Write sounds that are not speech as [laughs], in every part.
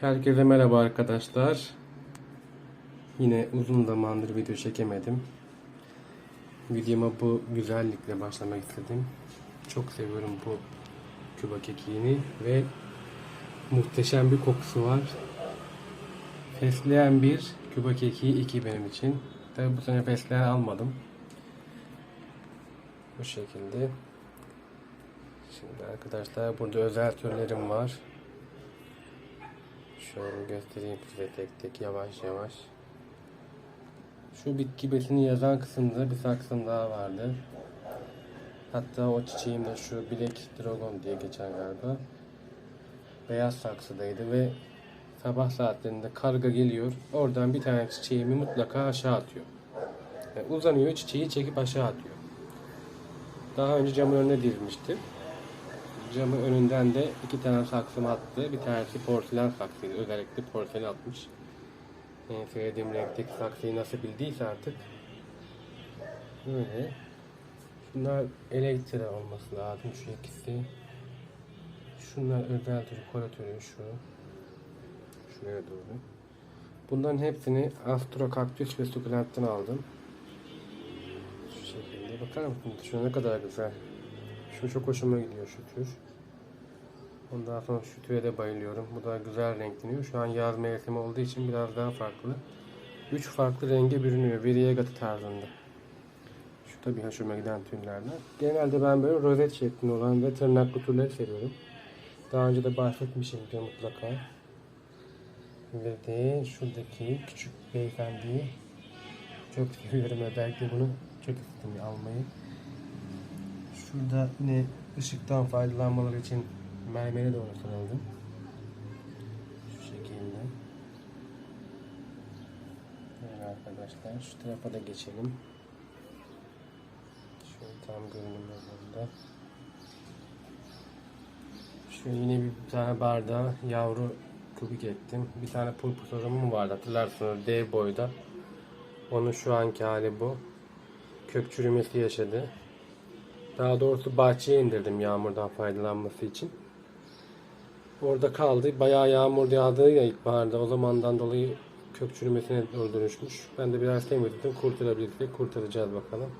Herkese merhaba arkadaşlar. Yine uzun zamandır video çekemedim. Videoma bu güzellikle başlamak istedim. Çok seviyorum bu Küba kekiğini ve muhteşem bir kokusu var. Fesleğen bir Küba kekiği 2 benim için. Tabi bu sene fesleğen almadım. Bu şekilde. Şimdi arkadaşlar burada özel türlerim var. Şöyle göstereyim size tek tek yavaş yavaş. Şu bitki besini yazan kısımda bir saksım daha vardı. Hatta o çiçeğim de şu Black Dragon diye geçen galiba. Beyaz saksıdaydı ve sabah saatlerinde karga geliyor. Oradan bir tane çiçeğimi mutlaka aşağı atıyor. Yani uzanıyor çiçeği çekip aşağı atıyor. Daha önce camın önüne dizmişti. Camın önünden de iki tane saksım attı. Bir tanesi porselen saksıydı. Özellikle porselen atmış. En sevdiğim renkteki saksıyı nasıl bildiyse artık. Böyle. Şunlar elektre olması lazım şu ikisi. Şunlar özel türü, kora türü şu. Şuraya doğru. Bunların hepsini Astro Cactus ve Succulent'ten aldım. Şu şekilde. Bakar mısınız? Şu ne kadar güzel. Şu çok hoşuma gidiyor şu tür. Ondan sonra şu türe de bayılıyorum. Bu da güzel renkleniyor. Şu an yaz mevsimi olduğu için biraz daha farklı. Üç farklı renge bürünüyor. Variegated tarzında. Şu da bir hoşuma giden türlerden. Genelde ben böyle rozet şeklinde olan ve tırnaklı türleri seviyorum. Daha önce de bahsetmişimdir mutlaka. Ve de şuradaki küçük beyefendiyi çok seviyorum. Özellikle bunu çok istedim almayı. Şurada yine ışıktan faydalanmaları için mermere doğru sarıldım. Şu şekilde. Evet arkadaşlar şu tarafa da geçelim. Şöyle tam görünüm burada. Şöyle yine bir tane bardağa yavru kubik ettim. Bir tane purpurumum vardı hatırlarsınız dev boyda. Onun şu anki hali bu. Kök çürümesi yaşadı. Daha doğrusu bahçeye indirdim yağmurdan faydalanması için. Orada kaldı. Bayağı yağmur yağdı ya ilkbaharda. O zamandan dolayı kök çürümesine doğru dönüşmüş. Ben de biraz temizledim. Kurtarabilirsek kurtaracağız bakalım.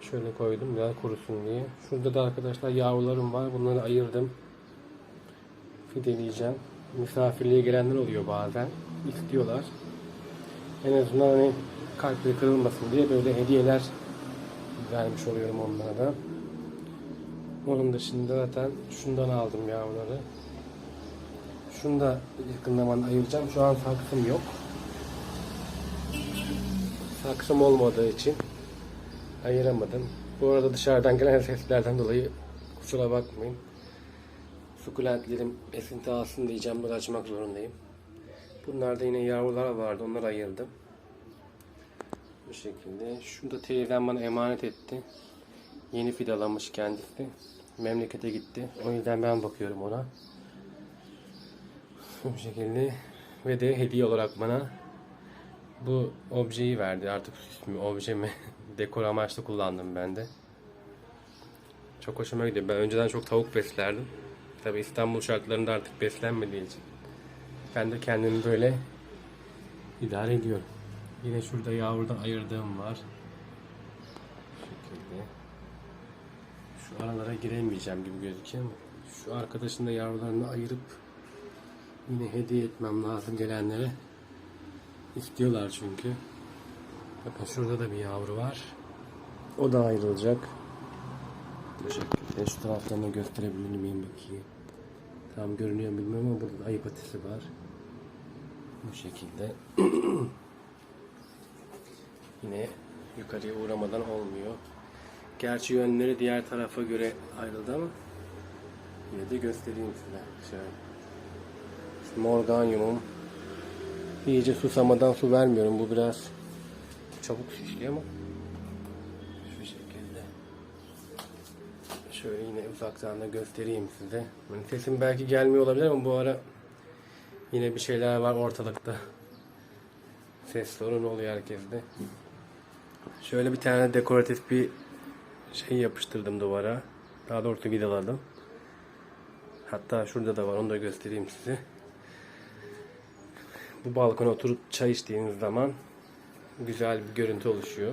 Şöyle koydum biraz kurusun diye. Şurada da arkadaşlar yavrularım var. Bunları ayırdım. Fideleyeceğim. Misafirliğe gelenler oluyor bazen. İstiyorlar. En azından hani kalpleri kırılmasın diye böyle hediyeler vermiş oluyorum onlara da. Onun dışında zaten şundan aldım yavruları. Şunu da yakın zamanda ayıracağım. Şu an saksım yok. Saksım olmadığı için ayıramadım. Bu arada dışarıdan gelen seslerden dolayı kusura bakmayın. Sukulentlerim esinti alsın diye camları açmak zorundayım. Bunlarda yine yavrular vardı. Onları ayırdım. Bu şekilde. Şunu da teyzem bana emanet etti. Yeni fidalamış kendisi. Memlekete gitti. O yüzden ben bakıyorum ona. Bu şekilde. Ve de hediye olarak bana bu objeyi verdi. Artık obje mi? [laughs] Dekor amaçlı kullandım ben de. Çok hoşuma gidiyor. Ben önceden çok tavuk beslerdim. Tabi İstanbul şartlarında artık beslenmediği için. Ben de kendimi böyle idare ediyorum. Yine şurada yavrudan ayırdığım var. Şu şekilde. Şu aralara giremeyeceğim gibi gözüküyor ama şu arkadaşın da yavrularını ayırıp yine hediye etmem lazım gelenlere. İstiyorlar çünkü. Bakın şurada da bir yavru var. O da ayrılacak. Bu şekilde şu taraflarını gösterebilir miyim bakayım. Tam görünüyor bilmiyorum ama burada da ayı patisi var. Bu şekilde. [clears throat] Yine yukarıya uğramadan olmuyor. Gerçi yönleri diğer tarafa göre ayrıldı ama yine de göstereyim size. Şöyle. İşte morganiumum. İyice susamadan su vermiyorum. Bu biraz çabuk şişliyor ama şu şekilde. Şöyle yine uzaktan da göstereyim size. Yani sesim belki gelmiyor olabilir ama bu ara yine bir şeyler var ortalıkta. Ses sorunu oluyor herkeste. Şöyle bir tane dekoratif bir şey yapıştırdım duvara. Daha doğrusu vidaladım. Hatta şurada da var onu da göstereyim size. bu balkona oturup çay içtiğiniz zaman güzel bir görüntü oluşuyor.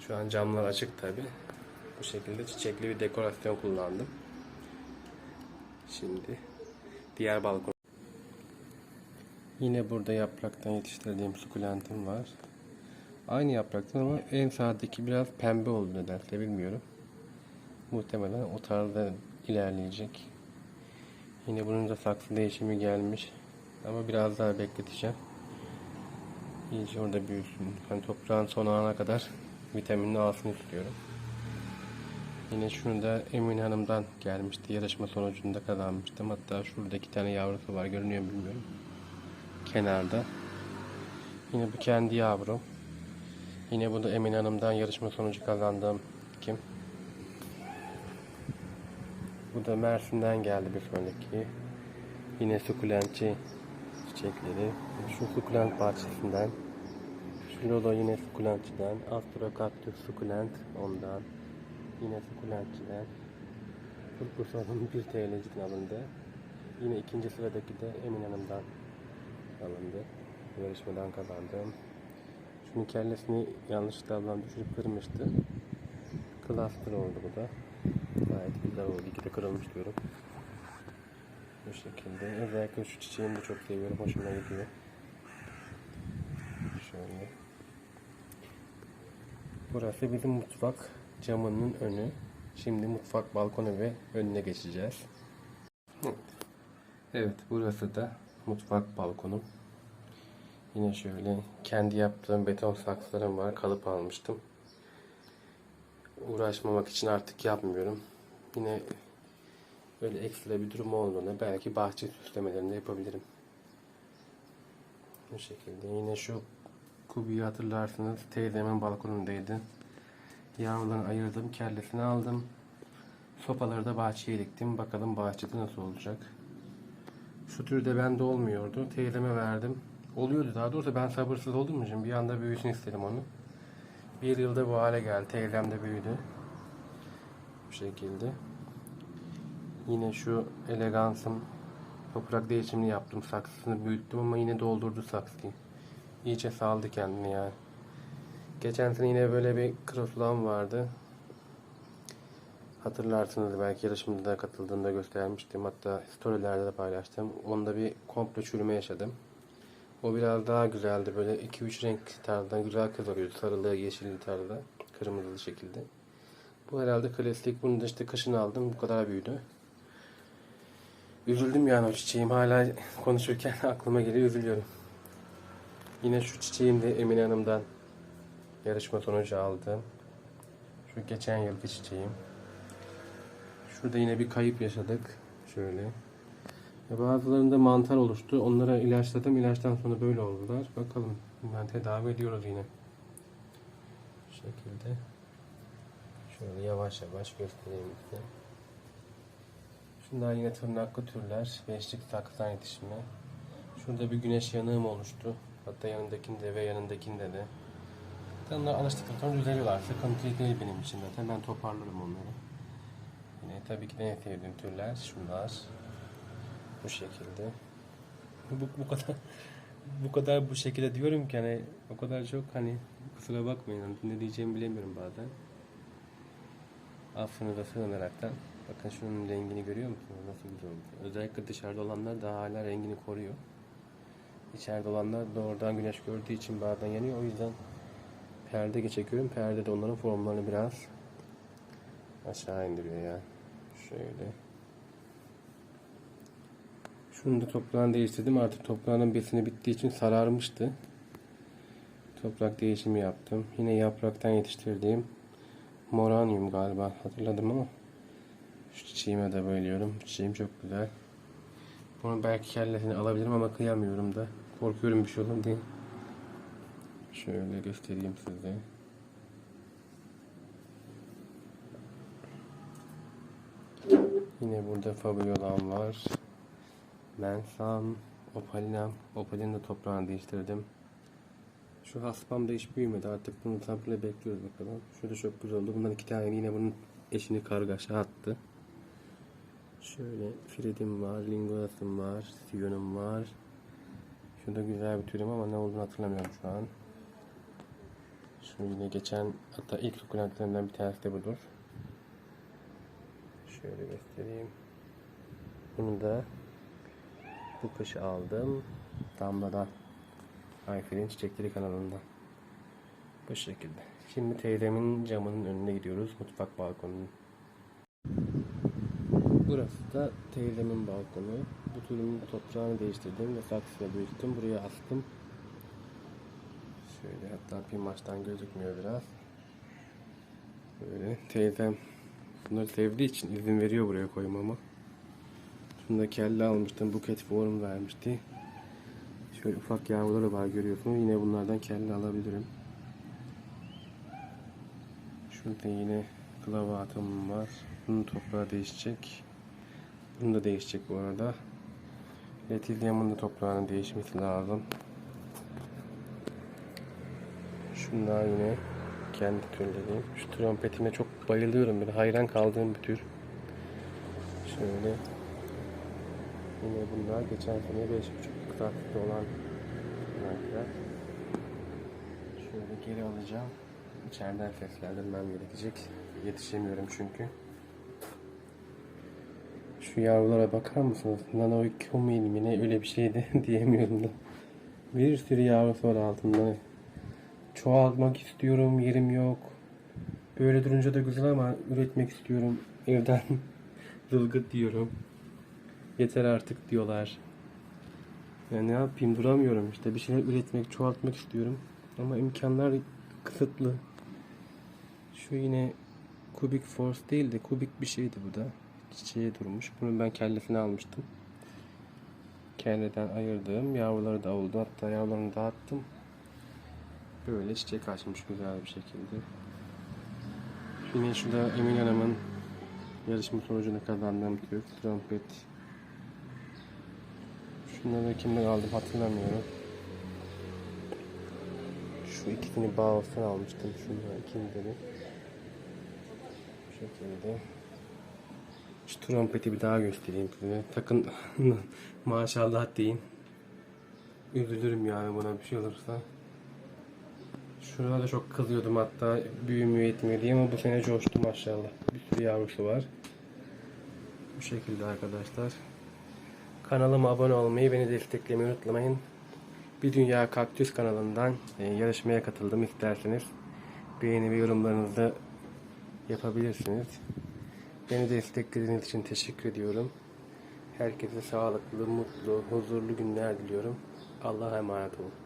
Şu an camlar açık tabi. Bu şekilde çiçekli bir dekorasyon kullandım. Şimdi diğer balkon. Yine burada yapraktan yetiştirdiğim sukulentim var. Aynı yapraktan ama en sağdaki biraz pembe oldu nedense bilmiyorum. Muhtemelen o tarzda ilerleyecek. Yine bunun da saksı değişimi gelmiş. Ama biraz daha bekleteceğim. İyice orada büyüsün. Hani toprağın son ana kadar vitaminini alsın istiyorum. Yine şunu da Emin Hanım'dan gelmişti. Yarışma sonucunda kazanmıştım. Hatta şurada iki tane yavrusu var. Görünüyor mu bilmiyorum. Kenarda. Yine bu kendi yavrum. Yine bu da Emin Hanım'dan yarışma sonucu kazandığım kim? Bu da Mersin'den geldi bir sonraki. Yine sukulentçi çiçekleri. Şu sukulent bahçesinden. Şu da yine sukulentçiden. Astrocactus sukulent ondan. Yine sukulentçiden. Turkusol'un 1 TL'cik alındı. Yine ikinci sıradaki de Emin Hanım'dan alındı. Yarışmadan kazandım. Şunun kellesini yanlışlıkla ablam düşürüp kırmıştı. Cluster oldu bu da. Gayet güzel oldu. İki de kırılmış diyorum. Bu şekilde. Özellikle şu çiçeğimi de çok seviyorum. Hoşuma gidiyor. Şöyle. Burası bizim mutfak camının önü. Şimdi mutfak balkonu ve önüne geçeceğiz. Evet. Evet burası da mutfak balkonum. Yine şöyle kendi yaptığım beton saksılarım var. Kalıp almıştım. Uğraşmamak için artık yapmıyorum. Yine böyle ekstra bir durum olduğunda belki bahçe süslemelerini de yapabilirim. Bu şekilde. Yine şu kubiyi hatırlarsınız. Teyzemin balkonundaydı. Yavrularını ayırdım. Kellesini aldım. Sopaları da bahçeye diktim. Bakalım bahçede nasıl olacak. Şu türde bende olmuyordu. Teyzeme verdim. Oluyordu daha doğrusu ben sabırsız olduğum için bir anda büyüsün istedim onu. Bir yılda bu hale geldi. Teyzem de büyüdü. Bu şekilde. Yine şu elegansım toprak değişimini yaptım. Saksısını büyüttüm ama yine doldurdu saksıyı. İyice saldı kendini yani. Geçen sene yine böyle bir krosulam vardı. Hatırlarsınız belki yarışmada da katıldığımda göstermiştim. Hatta storylerde de paylaştım. Onda bir komple çürüme yaşadım. O biraz daha güzeldi. Böyle 2-3 renk tarzdan güzel kızarıyordu. Sarılı, yeşilli tarzda. Kırmızılı şekilde. Bu herhalde klasik. Bunu da işte kışın aldım. Bu kadar büyüdü. Üzüldüm yani o çiçeğim. Hala konuşurken [laughs] aklıma geliyor. Üzülüyorum. Yine şu çiçeğim de Emine Hanım'dan yarışma sonucu aldım. Şu geçen yılki çiçeğim. Şurada yine bir kayıp yaşadık. Şöyle. Bazılarında mantar oluştu. Onlara ilaçladım. İlaçtan sonra böyle oldular. Bakalım. Ben tedavi ediyoruz yine. Bu şekilde. Şöyle yavaş yavaş göstereyim size. Şunlar yine tırnaklı türler. Beşlik saksıdan yetişimi. Şurada bir güneş yanığım oluştu. Hatta yanındakinde ve yanındakinde de. Onlar alıştıktan sonra düzeliyorlar. Sıkıntı değil benim için zaten. Ben toparlarım onları. Yine tabii ki de en sevdiğim türler şunlar. Bu şekilde. Bu, bu kadar [laughs] bu kadar bu şekilde diyorum ki hani o kadar çok hani kusura bakmayın hani ne diyeceğimi bilemiyorum bazen. Affınıza sığınaraktan. Bakın şunun rengini görüyor musunuz? Nasıl güzel oldu. Özellikle dışarıda olanlar daha hala rengini koruyor. İçeride olanlar doğrudan güneş gördüğü için bazen yanıyor. O yüzden perde çekiyorum. Perde de onların formlarını biraz aşağı indiriyor ya. Şöyle. Şunu da toprağını değiştirdim. Artık toprağının besini bittiği için sararmıştı. Toprak değişimi yaptım. Yine yapraktan yetiştirdiğim moranyum galiba hatırladım ama şu çiçeğime de bayılıyorum. Çiçeğim çok güzel. Bunu belki kellesini alabilirim ama kıyamıyorum da. Korkuyorum bir şey olur diye. Şöyle göstereyim size. Yine burada Fabiolam var. Mensam, Opalinam. Opalin de toprağını değiştirdim. Şu haspam da hiç büyümedi. Artık bunu sabırla bekliyoruz bakalım. Şurada çok güzel oldu. Bundan iki tane yine bunun eşini kargaşa attı. Şöyle Fredim var, Lingoras'ım var, Sion'um var. Şurada güzel bir türüm ama ne olduğunu hatırlamıyorum şu an. Şu yine geçen hatta ilk sukulentlerinden bir tanesi de budur. Şöyle göstereyim. Bunu da bu kış aldım. Damla'dan. Ayfer'in Çiçekleri kanalından. Bu şekilde. Şimdi teyzemin camının önüne gidiyoruz. Mutfak balkonunun. Burası da teyzemin balkonu. Bu türün toprağını değiştirdim ve saksıya büyüttüm. Buraya astım. Şöyle hatta bir maçtan gözükmüyor biraz. Böyle teyzem bunları sevdiği için izin veriyor buraya koymama. Şunu da kelle almıştım. Buket form vermişti. Şöyle ufak yavruları var görüyorsunuz. Yine bunlardan kelle alabilirim. Şurada yine klava atımım var. Bunun toprağı değişecek. Bunun da değişecek bu arada. Letizyamın da toprağının değişmesi lazım. Şunlar yine kendi türleri. Şu trompetime çok bayılıyorum. Böyle hayran kaldığım bir tür. Şöyle. Yine bunlar geçen sene 5.5 saatli olan renkler. Şöyle geri alacağım. İçeriden seslendirmem gerekecek. Yetişemiyorum çünkü. Şu yavrulara bakar mısınız? Nanoikomil mi ne öyle bir şeydi [laughs] diyemiyorum da. Bir sürü yavrusu var altında. Çoğaltmak istiyorum, yerim yok. Böyle durunca da güzel ama üretmek istiyorum. Evden [laughs] zılgıt diyorum. Yeter artık diyorlar. Ya ne yapayım duramıyorum işte. Bir şeyler üretmek, çoğaltmak istiyorum. Ama imkanlar kısıtlı. Şu yine Kubik Force değil de kubik bir şeydi bu da. Çiçeğe durmuş. Bunu ben kellesini almıştım. Kelleden ayırdığım yavruları da oldu. Hatta yavrularını dağıttım. Böyle çiçek açmış güzel bir şekilde. Yine şurada Emin Hanım'ın yarışma sonucunu kazandığım tür trompet. Şunları kimden aldım hatırlamıyorum. Şu ikisini bağlasın almıştım. Şunları ikincileri. Bu şekilde. Şu trompeti bir daha göstereyim size. Takın [laughs] maşallah deyin. Üzülürüm yani buna bir şey olursa. Şuna da çok kızıyordum hatta büyümüyor etmiyor diye ama bu sene coştu maşallah. Bir sürü yavrusu var. Bu şekilde arkadaşlar. Kanalıma abone olmayı, beni desteklemeyi unutmayın. Bir Dünya Kaktüs kanalından e, yarışmaya katıldım isterseniz. Beğeni ve yorumlarınızı yapabilirsiniz. Beni desteklediğiniz için teşekkür ediyorum. Herkese sağlıklı, mutlu, huzurlu günler diliyorum. Allah'a emanet olun.